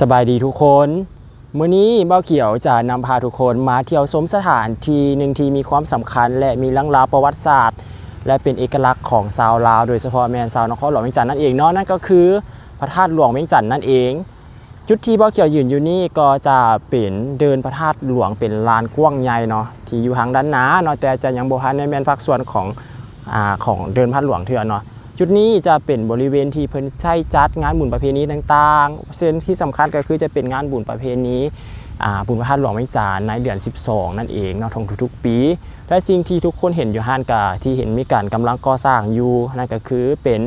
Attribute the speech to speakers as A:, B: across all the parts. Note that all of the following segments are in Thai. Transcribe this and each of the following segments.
A: สบายดีทุกคนมื้อนี้เบ้าเขียวจะนำพาทุกคนมาเที่ยวชมสถานที่หนึ่งที่มีความสำคัญ และมีเรื่องราประวัติศาสตร์ และเป็นเอกลักษณ์ของชาวลาว โดยเฉพาะแมนชาวนครหลวงเวียงจันทน์นั่นเองเนาะนั่นก็คือพระธาตุหลวงเวียงจันทน์นั่นเอง จุดที่เบ้าเขียวยืนอยู่นี่ก็จะเป็นเดินพระธาตุหลวงเป็นลานกว้างใหญ่เนาะที่อยู่ทางด้านหน้าเนาะแต่จะยังโบ่ทันในแมนภาคส่วนของอ่าของเดินพระธาตุหลวงเทื่อเนาะ จุดนี้จะเป็นบริเวณที่เพิ่นใช้จัดงานบุญประเพณีต่างๆซึ่งที่สำคัญก็คือจะเป็นงานบุญประเพณีบุญพระธาตุหลวงไม่จานในเดือน 12 นั่นเองเนาะของทุกๆปี และสิ่งที่ทุกคนเห็นอยู่ห้านกาที่เห็นมีการกำลังก่อสร้างอยู่นั่นก็คือเป็น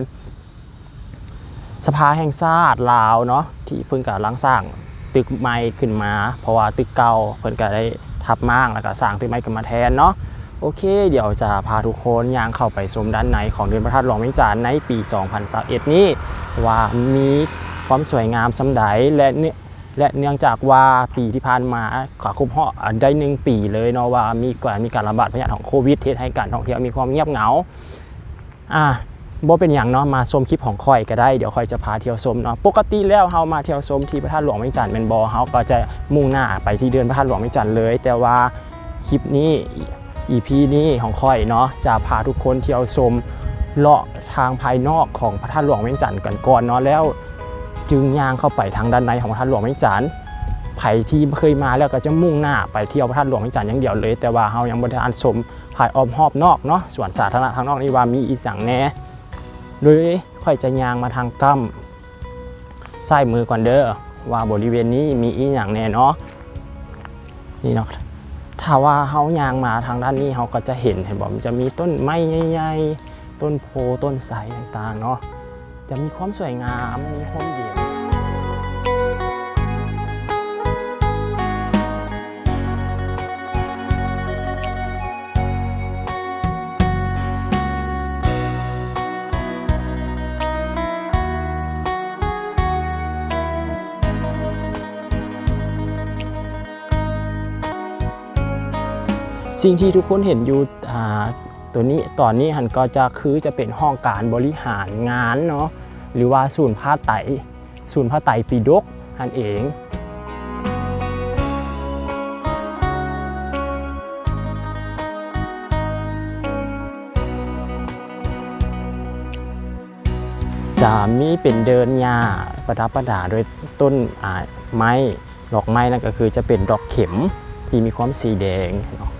A: สภาแห่งชาติลาวเนาะที่เพิ่งกำลังสร้างตึกใหม่ขึ้นมา เพราะว่าตึกเก่าเพิ่นก็ได้ทับม้างแล้วก็สร้างตึกใหม่ขึ้นมาแทนเนาะ โอเค เดี๋ยวจะพาทุกคนย่างเข้าไปชมด้านในของเดือนพระธาตุหลวงเวียงจันทน์ในปี 2021นี้ ว่ามีความสวยงามสำใดและเนื่อและเนื่องจากว่าปีที่ผ่านมาขอครบรอบได้หนึ่งปีเลยเนาะว่ามีการมีการระบาดพยาธิของโควิดเทศให้การท่องเที่ยวมีความเงียบเหงาอะบ่เป็นอย่างเนาะมาชมคลิปของคอยก็ได้เดี๋ยวคอยจะพาเที่ยวชมเนาะปกติแล้วเฮามาเที่ยวชมที่พระธาตุหลวงเวียงจันทน์แม่นบ่เฮาก็จะมุ่งหน้าไปที่เดือนพระธาตุหลวงเวียงจันทน์เลย แต่ว่าคลิปนี้ EP นี้ของค่อยเนาะจะพาทุกคนเที่ยวชมเลาะทางภายนอกของพระธาตุหลวงเวียงจันทร์กันก่อนเนาะแล้ว จึงย่างเข้าไปทางด้านในของพระธาตุหลวงเวียงจันทร์ไผที่เคยมาแล้วก็จะมุ่งหน้าไปเที่ยวพระธาตุหลวงเวียงจันทร์อย่างเดียวเลย แต่ว่าเฮายังบ่ได้อ่านชมภายออมรอบนอกเนาะส่วนสาธารณะทางนอกนี่ว่ามีอีสังแน่โดยค่อยจะย่างมาทางกั้มซ้ายมือก่อนเด้อว่าบริเวณนี้มีอีหยังแน่เนาะนี่เนาะ ถ้าว่าเฮายางมาทางด้านนี้เขาก็จะเห็นเห็นบอกมันจะมีต้นไม้ใหญ่ๆต้นโพต้นไทรต่างๆเนาะจะมีความสวยงามมีความเย็น สิ่งที่ทุกคนเห็นอยู่ตัวนี้ตอนนี้หันก็จะคือจะเป็นห้องการบริหารงานเนาะหรือว่าศูนย์ผ้าไตรศูนย์ผ้าไตรปีดกนั่นเองจะมีเป็นเดินหญ้าประดับประดาด้วยต้นไม้ดอกไม้นั่นก็คือจะเป็นดอกเข็มที่มีความสีแดงเนาะ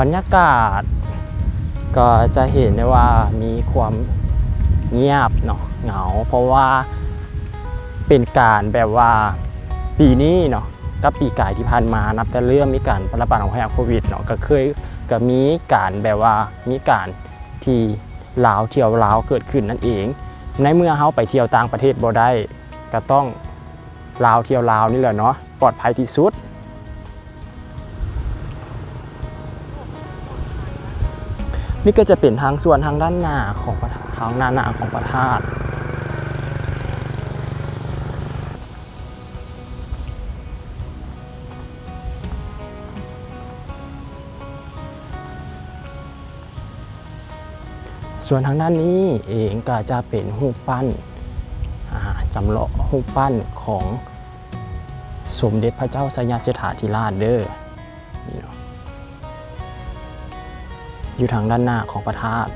A: บรรยากาศ ก็จะเห็นได้ว่ามีความเงียบเนาะเหงา เพราะว่าเป็นการแบบว่าปีนี้เนาะกับปีกายที่ผ่านมานับแต่เรื่องมีการระบาดของพยาโควิดเนาะก็เคยก็มีการแบบว่ามีการที่ลาวเที่ยวลาวเกิดขึ้นนั่นเอง ในเมื่อเฮาไปเที่ยวต่างประเทศบ่ได้ก็ต้องลาวเที่ยวลาวนี่แหละเนาะปลอดภัยที่สุด นี่ก็จะเป็นทางส่วนทางด้านหน้าของพระทางหน้าหน้าของพระธาตุส่วนทางด้านนี้เองก็จะเป็นรูปปั้นจำลองรูปปั้นของสมเด็จพระเจ้าสยามเสถาธิราชเด้อนี่เนาะ อยู่ทางด้านหน้าของพระธาตุ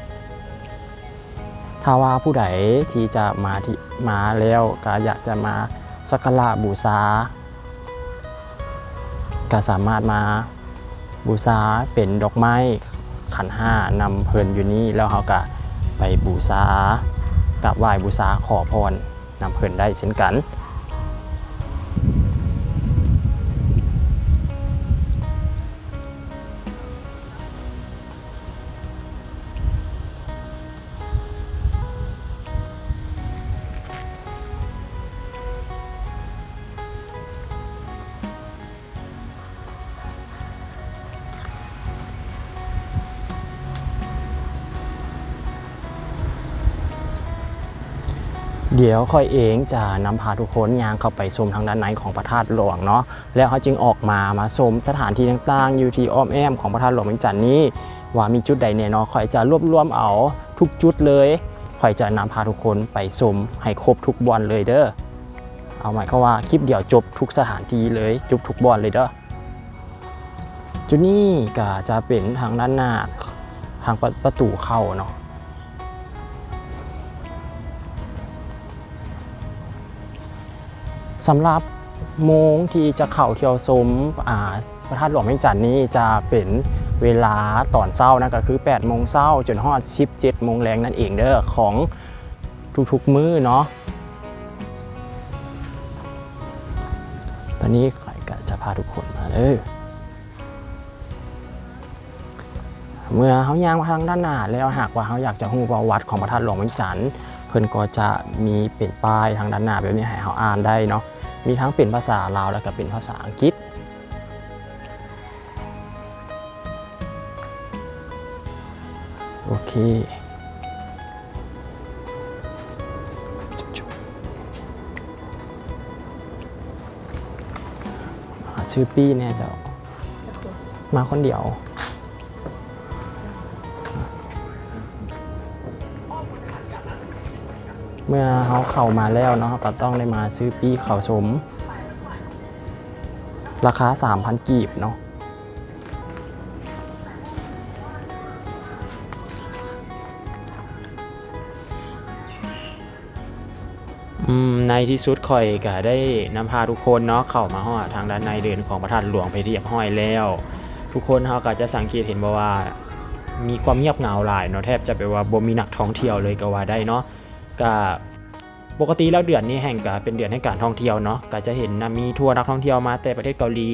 A: ถ้าว่าผู้ใดที่จะมาที่มาแล้วก็อยากจะมาสักการะบูชาก็สามารถมาบูชาเป็นดอกไม้ขันห้านำเพลินอยู่นี่แล้วเขาก็ไปบูชากราบไหว้บูชาขอพรนำเพลินได้เช่นกัน ดี๋ยวค่อยเองจะนำพาทุกคนย่างเข้าไปชมทางด้านในของพระธาตุหลวงเนาะแล้วเขาจึงออกมามาชมสถานที่ต่างๆอยู่ที่อ้อมแอมของพระธาตุหลวงเวียงจันทน์นี้ ว่ามีจุดใดเนี่ยเนาะค่อยจะรวบรวมเอาทุกจุดเลยค่อยจะนำพาทุกคนไปชมให้ครบทุกวันเลยเด้อเอาหมายก็ว่าคลิปเดียวจบทุกสถานที่เลยจบทุกบอลเลยเด้อจุดนี้ก็จะเป็นทางด้านหน้าทางประประตูเข้าเนาะ สำหรับโมงที่จะเข้าเที่ยวชมพระธาตุหลวงเวียงจันทน์นี้จะเป็นเวลาตอนเช้านะก็คือ8โมงเช้าจนฮอด17โมงแรงนั่นเองเด้อของทุกๆมื้อเนาะตอนนี้ข่อยก็จะพาทุกคนมาเลยเมื่อเขาย่างมาทางด้านหน้าแล้วหากว่าเขาอยากจะรู้ประวัติของพระธาตุหลวงเวียงจันทน์เพิ่นก็จะมีเป็นป้ายทางด้านหน้าแบบนี้ให้เขาอ่านได้เนาะ มีทั้งเป็นภาษาลาวแล้วก็เป็นภาษาอังกฤษ โอเคหาชื่อปี้เนี่ยจะมาคนเดียว เมื่อเขาเข้ามาแล้วเนาะก็ต้องได้มาซื้อปีเข่าชมราคา 3,000 กีบเนาะในที่สุดคอยก็ได้นำพาทุกคนเนาะเข้ามาฮอทางด้านในเดินของพระธาตุหลวงไปเรียบห้อยแล้ว ทุกคนเขาก็จะสังเกตเห็นว่ามีความเงียบเหงาหลายเนาะแทบจะไปว่าบ่มีนักท่องเที่ยวเลยก็ว่าได้เนาะ ก็ปกติแล้วเดือนนี้แห่งก็เป็นเดือนให้การท่องเที่ยวเนาะก็จะเห็นนะมีทัวร์นักท่องเที่ยวมาแต่ประเทศเกาหลี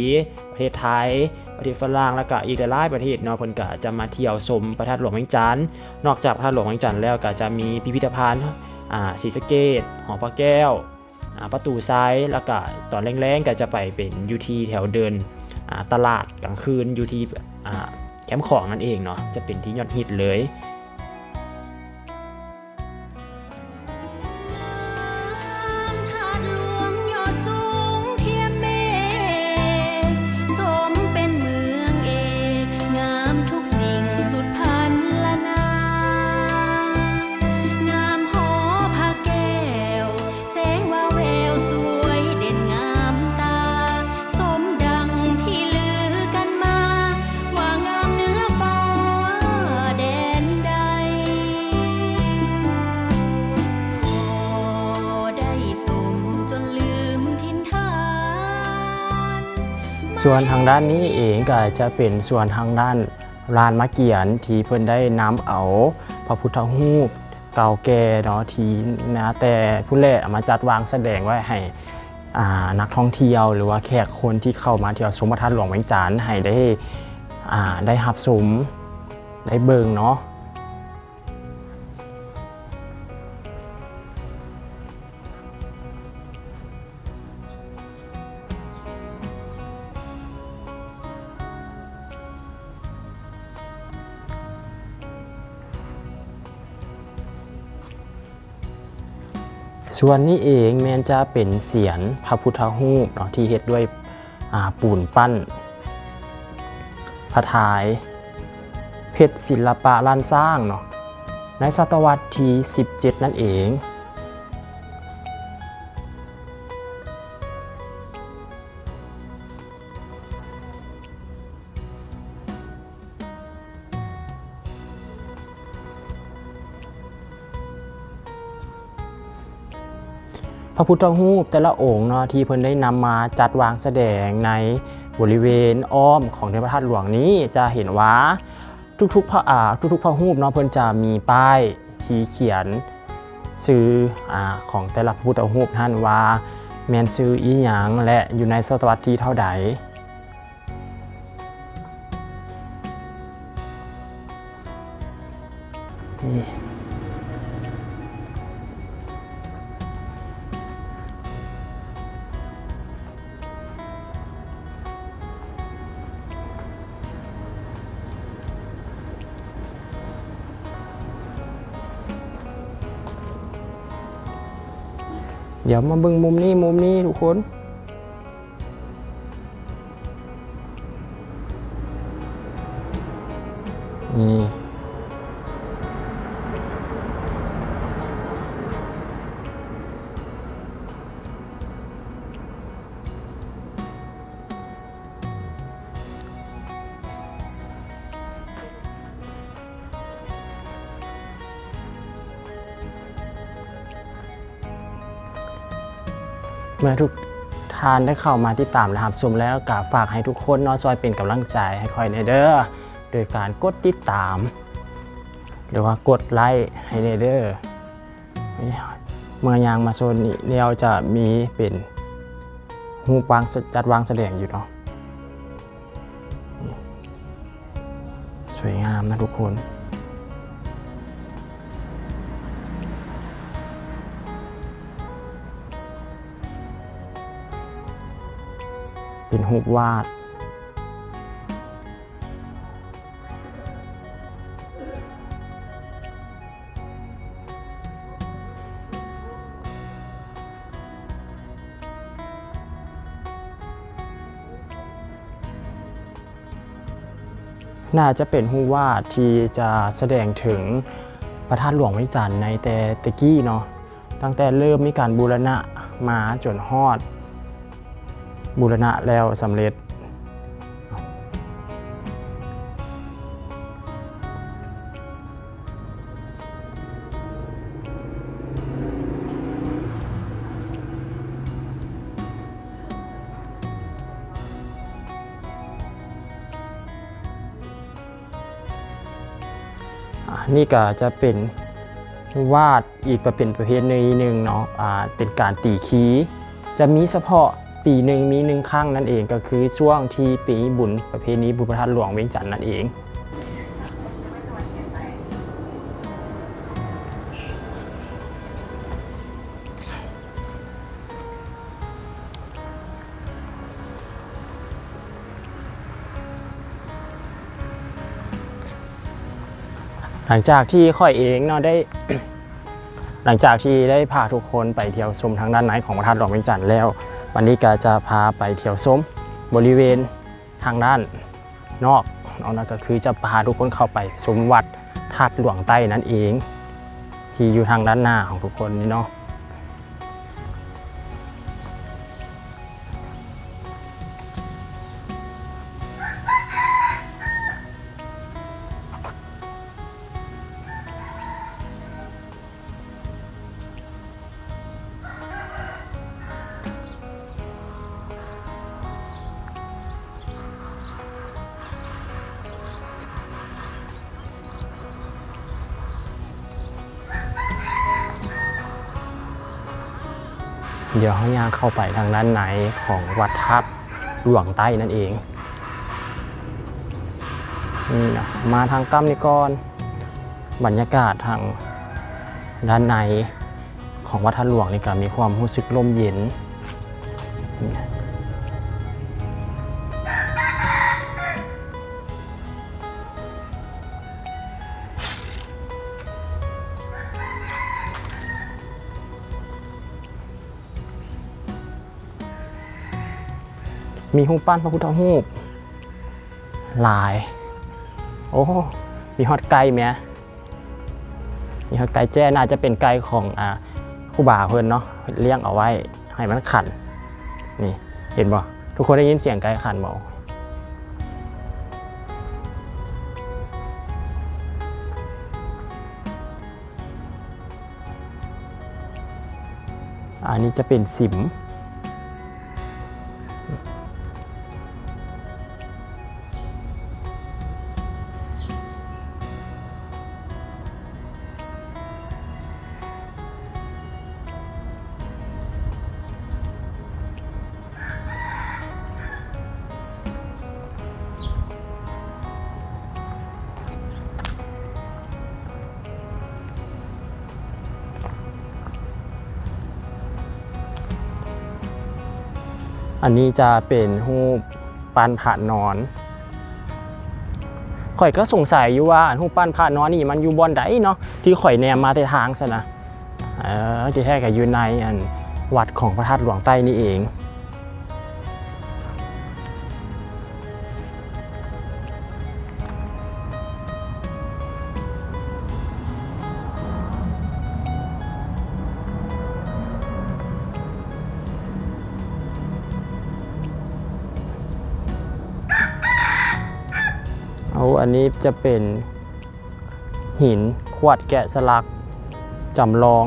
A: ประเทศไทย ประเทศฝรั่งแล้วก็อีกหลายประเทศเนาะเพิ่นก็จะมาเที่ยวชมพระธาตุหลวงเวียงจันทน์นอกจากพระธาตุหลวงเวียงจันทน์แล้วก็จะมีพิพิธภัณฑ์อ่าศรีสะเกษหอพระแก้วอ่าประตูซ้ายแล้วก็ตอนแรงๆก็จะไปเป็นยูทีแถวเดินอ่าตลาดกลางคืนยูทีอ่าแคมป์ของนั่นเองเนาะจะเป็นที่ยอดฮิตเลย ส่วนทางด้านนี้เองก็จะเป็นส่วนทางด้านลานมะเกียนที่เพิ่นได้นำเอาพระพุทธรูปเก่าแก่เนาะที่นะแต่ผู้แลเอามาจัดวางแสดงไว้ให้นักท่องเที่ยวหรือว่าแขกคนที่เข้ามาเที่ยวชมพระธาตุหลวงเวียงจันทน์ให้ได้ได้รับชมได้เบิ่งเนาะ ส่วนนี้เองแมนจะเป็นเสียนพระพุทธรูปเนาะที่เฮ็ดด้วยปูนปั้น พระทาย เพชรศิลปะล้านสร้างเนาะในศตวรรษที่ 17 นั่นเอง ระพุทธรูปแต่ละองค์เนาะที่เพิ่นได้นำมาจัดวางแสดงในบริเวณอ้อมของพระธาตุหลวงนี้จะเห็นว่าทุกๆพระอ่าทุกๆพระรูปเนาะเพิ่นจะมีป้ายที่เขียนชื่ออาของแต่ละพระพุทธรูปท่านว่าแมนชื่ออีหยังและอยู่ในศตวรรษที่เท่าใดนี่ ดี๋ยวมาเบิ่งมุมนี้มุมนี้ทุกคน นี่ เมื่อทุกทานได้เข้ามาติดตามและรับชมแล้วก็ฝากให้ทุกคนนอซอยเป็นกำลังใจให้คอยในเด้อโดยการกดติดตาม หรือว่ากดไลค์ให้ในเด้อเมื่อยางมาโซนนี้เราจะมีเป็นหูวางจัดวางแสดงอยู่เนาะสวยงามนะทุกคน เป็นรูปวาด น่าจะเป็นรูวาดที่จะแสดงถึงพระธาตุหลวงวิจันทร์ในแต่ตะกี้เนาะตั้งแต่เริ่มมีการบูรณะมาจนฮอด บูรณะแล้วสำเร็จอ่านี่ก็จะเป็นวาดอีกประเป็นประเภทหนึ่งเนาะอ่าเป็นการตีคีจะมีเฉพาะ ปีหนึ่งมีหนึ่งครั้งนั่นเองก็คือช่วงที่ปีบุญประเพณีบุญพระธาตุหลวงเวียงจันทร์นั่นเองหลังจากที่ค่อยเองเนาะได้ หลังจากที่ได้พาทุกคนไปเที่ยวชมทางด้านในของพระธาตุหลวงเวียงจันทร์แล้ว วันนี้ก็จะพาไปเที่ยวชมบริเวณทางด้านนอกนอกนั่นก็คือจะพาทุกคนเข้าไปชมวัดธาตุหลวงใต้นั่นเอง ที่อยู่ทางด้านหน้าของทุกคนนี่เนาะ เดี๋ยวห้างย่างเข้าไปทางด้านในของวัดทับหลวงใต้นั่นเองนี่นะมาทางกั้มนี่ก่อนบรรยากาศทางด้านในของวัดทับหลวงนี่ก็มีความรู้สึกลมเย็น มีรูปั้นพระพุทธรูปหลาย โอ้มีฮอดไก่ไหมมีฮอดไก่แจ้น่าจะเป็นไก่ของอ่าครูบาเพิ่นเนาะเลี้ยงเอาไว้ให้มันขันนี่เห็นบ่ทุกคนได้ยินเสียงไก่ขันบ่อันนี้จะเป็นสิม อันนี้จะเป็นรูปปั้นผานอนข่อยก็สงสัยอยู่ว่าอันรูปปั้นผานอนนี่มันอยู่บอนใดเนาะที่ข่อยแนมมาแต่ทางซะนะเออที่แท้ก็อยู่ในอันวัดของพระธาตุหลวงใต้นี่เอง อันนี้จะเป็นหินขวดแกะสลักจำลอง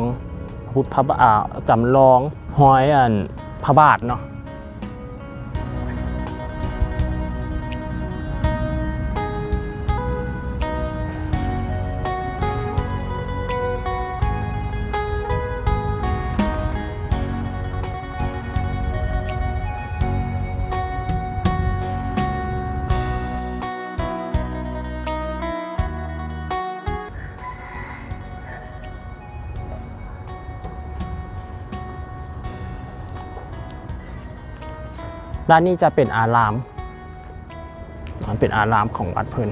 A: พุทธพระบาอ่าจำลองห้อยอันพระบาทเนาะ ด้านนี้จะเป็นอารามมันเป็นอารามของวัดเพิ่น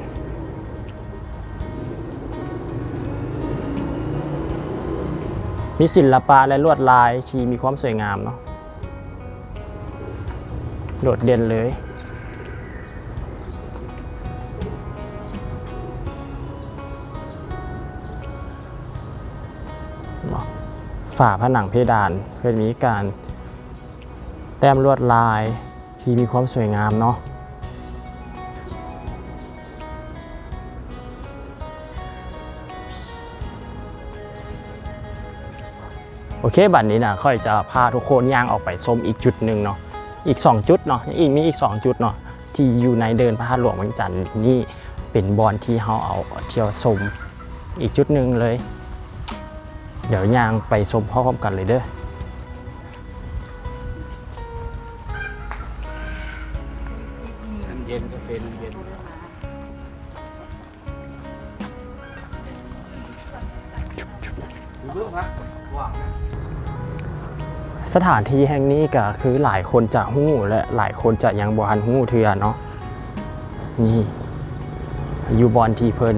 A: มีศิลปะและลวดลายที่มีความสวยงามเนาะโดดเด่นเลย ฝาผนังเพดานเพื่อมีการแต้มลวดลาย ที่มีความสวยงามเนาะโอเคบัดนนี้นะค่อยจะพาทุกคนย่างออกไปชมอีกจุดหนึ่งเนาะอีก 2 จุดเนาะอีกมีอีก 2 จุดเนาะที่อยู่ในเดินพระธาตุหลวงวียงจันทร์นี่เป็นบอลที่เราเอาเที่ยวชมอีกจุดหนึ่งเลย เดี๋ยวย่างไปชมพร้อมกันเลยเด้อ
B: ย็นเย็น
A: สถานที่แห่งนี้ก็คือหลายคนจะหู้และหลายคนจะยังบ่ทันหู้เทือเนาะนี่อยู่บอลทีเพิ่น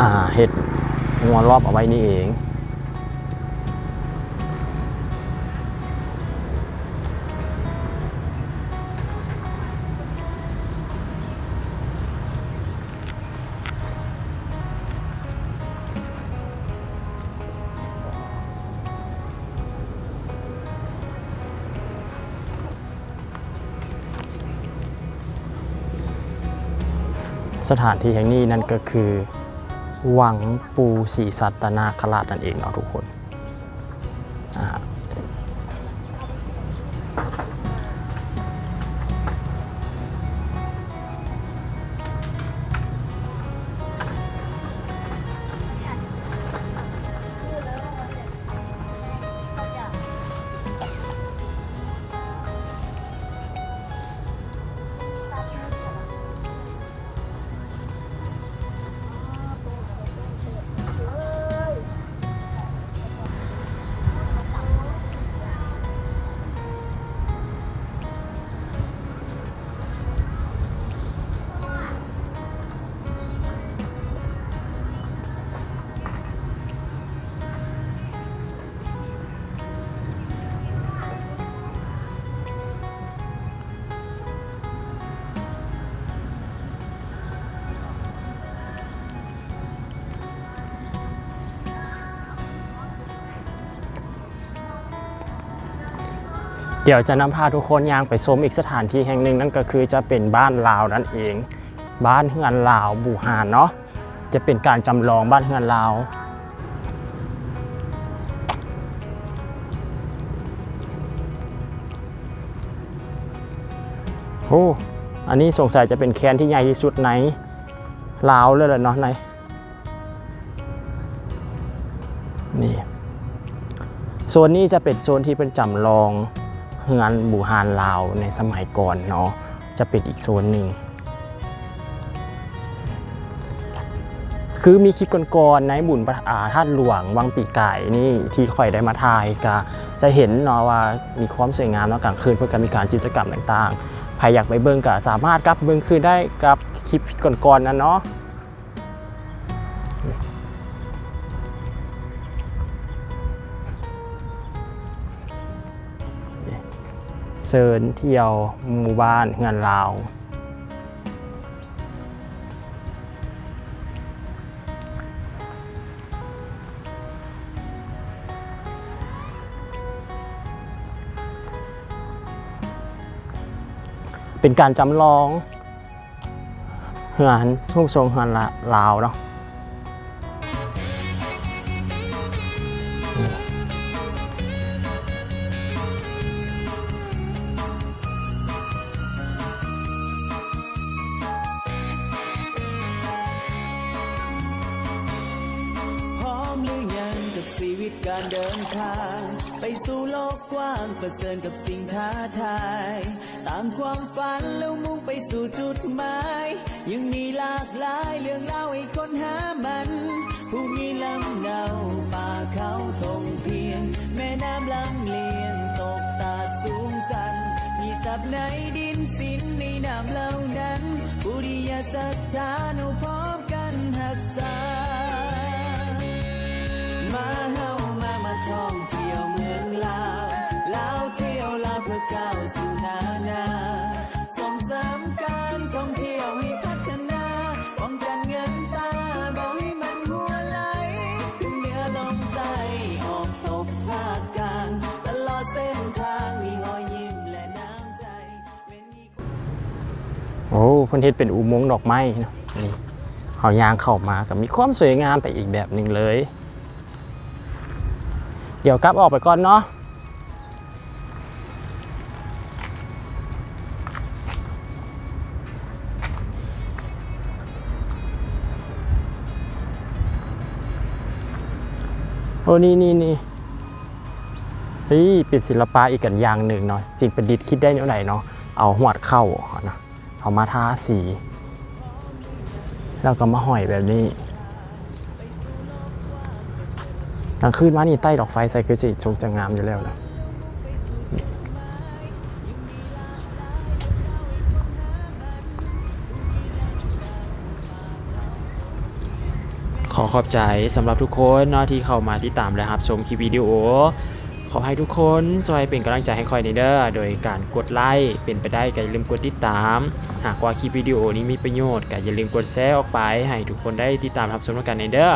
A: อ่าเห็ดหัวรอบเอาไว้นี่เอง สถานที่แห่งนี้นั่นก็คือ วังปูศรีสัตนาคราชนั่นเองเนาะทุกคน ดี๋ยวจะนำพาทุกคนย่างไปชมอีกสถานที่แห่งหนึ่งนั่นก็คือจะเป็นบ้านลาวนั่นเอง บ้านเฮือนลาวบูหานเนาะจะเป็นการจำลองบ้านเฮือนลาวโอ้อันนี้สงสัยจะเป็นแคนที่ใหญ่ที่สุดในลาวเลยแหละเนาะในนี่โซนนี้จะเป็นโซนที่เป็นจำลอง เฮือนบูฮานลาวในสมัยก่อนเนาะจะเป็นอีกโซนหนึ่งคือมีคลิปก่อนๆในบุญประอาท่านหลวงวังปีไก่นี่ที่ค่อยได้มาถ่ายก็จะเห็นเนาะว่ามีความสวยงามเนาะกลางคืนเพื่อการมีการกิจกรรมต่างๆใครอยากไปเบิ่งก็สามารถกลับเบิ่งคืนได้กับคลิปก่อนๆนั้นเนาะ เซินเที่ยวหมู่บ้านเฮือนลาวเป็นการจำลองเฮือนทุ่งทรงเฮือนลาวเนาะ
C: ฝันแล้วมุ่งไปสู่จุดหมาย ยังมีหลากหลายเรื่องเล่าให้คนหามันผู้มีลำเนาป่าเขาทงเพียง แม่น้ำลำเลียงตกตาสูงสัน มีสับในดินสินในน้ำเหล่านั้นบุริยศรัทธานุพร
A: โอ้เพิ่นเฮ็ดเป็นอุโมงค์ดอกไม้เนาะนี่เอายางเข้ามาก็มีความสวยงามไปอีกแบบหนึ่งเลย เดี๋ยวกลับออกไปก่อนเนาะโอ้นี่นี่นี่เฮ้ยเป็นศิลปะอีกกันอย่างหนึ่งเนาะสิ่งประดิษฐ์คิดได้แนวไหนเนาะเอาหวดเข้าเนาะ เอามาทาสี แล้วก็มาห้อยแบบนี้กลางคืนมานี่ใต้ดอกไฟใส่คือสิชงจะงามอยู่แล้วนะขอขอบใจสำหรับทุกคนเนาะที่เข้ามาที่ตามและรับชมคลิปวิดีโอ ขอให้ทุกคนช่วยเป็นกำลังใจให้คอยในเด้อโดยการกดไลค์เป็นไปได้ก็อย่าลืมกดติดตาม หากว่าคลิปวิดีโอนี้มีประโยชน์ก็อย่าลืมกดแชร์ออกไป ให้ทุกคนได้ติดตามรับชมกันในเด้อ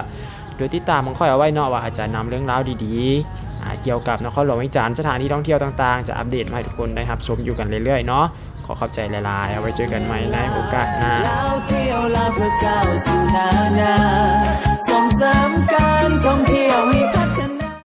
A: โดยติดตามของค่อยเอาไว้เนาะว่าอาจจะนำเรื่องราวดีๆ เกี่ยวกับนครหลวงวิจารณ์สถานที่ท่องเที่ยวต่างๆ จะอัปเดตมาให้ทุกคนได้รับชมอยู่กันเรื่อยๆเนาะขอขอบใจหลายๆเอาไว้เจอกันใหม่ในโอกาสหน้า
C: เที่ยวลาเพื่อก้าวสู่นานาส่งเสริมการท่องเที่ยวให้พัฒ